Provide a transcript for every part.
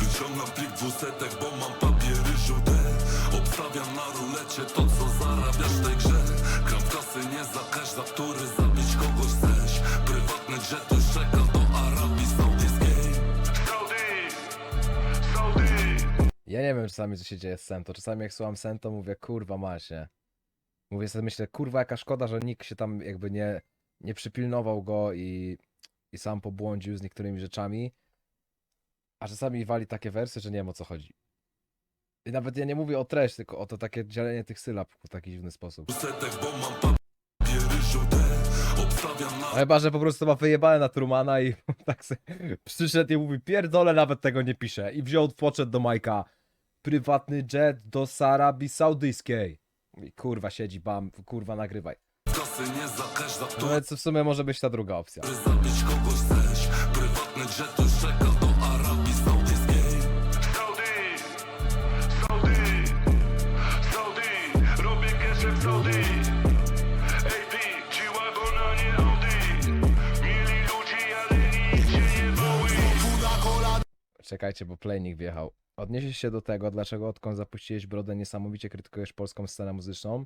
Wyciągam plik dwusetek, bo mam papiery żółte. Obstawiam na rulecie to co zarabiasz tej grze. Gram w kasy nie za cash, za który zabić kogoś chcesz. Prywatny jet już czeka do Arabii Saudyjskiej Saudi, Saudi! Ja nie wiem czasami co się dzieje z Sen, czasami jak słucham Sen to mówię kurwa masz nie Mówię sobie myślę kurwa jaka szkoda, że nikt się tam jakby nie, nie przypilnował go i i sam pobłądził z niektórymi rzeczami. A czasami wali takie wersy, że nie wiem o co chodzi. I nawet ja nie mówię o treść, tylko o to takie dzielenie tych sylab w taki dziwny sposób. A Chyba, że po prostu ma wyjebane na Trumana i tak se przyszedł i mówi, pierdolę, nawet tego nie pisze. I wziął, podszedł do Majka. Prywatny jet do Arabii Saudyjskiej. Mówi, kurwa, siedzi, bam, kurwa, nagrywaj. No więc w sumie może być ta druga opcja. Zabić kogoś chcesz Prywatny jet już czeka do Arabii Saudyjskiej Saudi, Saudi, Saudi Robię cash w Saudi AP, G-Wagon, a nie Audi Mieli ludzi, ale nikt się nie boi Czekajcie, bo playnik wjechał. Odniesiesz się do tego, dlaczego odkąd zapuściłeś brodę, niesamowicie krytykujesz polską scenę muzyczną.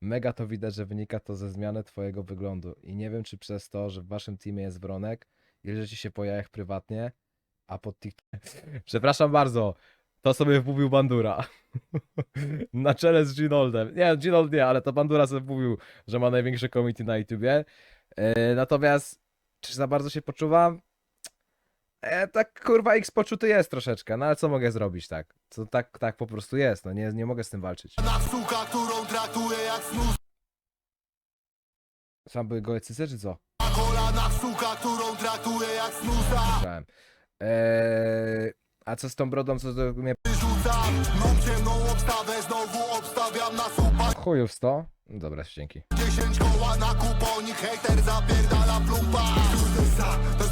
Mega to widać, że wynika to ze zmiany twojego wyglądu. I nie wiem, czy przez to, że w waszym teamie jest Wronek, ci się po jajach prywatnie, a pod TikTok... Przepraszam bardzo, to sobie wmówił Bandura. na czele z Ginoldem. Nie, Ginold nie, ale to Bandura sobie wmówił, że ma największe community na YouTubie. E, natomiast, czy za bardzo się poczuwam? E, tak kurwa X poczuty jest troszeczkę, no ale co mogę zrobić tak? Co tak, tak po prostu jest, no nie, nie mogę z tym walczyć. Sam były gołe cyce, czy co? Na kolanach suka, którą traktuję jak snusa Słyszałem. Eee, a co z tą brodą, co do mnie Wyrzucam lub ciemną obstawę Znowu obstawiam na supa chujów sto? Dobra, dzięki. Dziesięć koła na kuponik Hejter zapierdala plumpa Snusa, to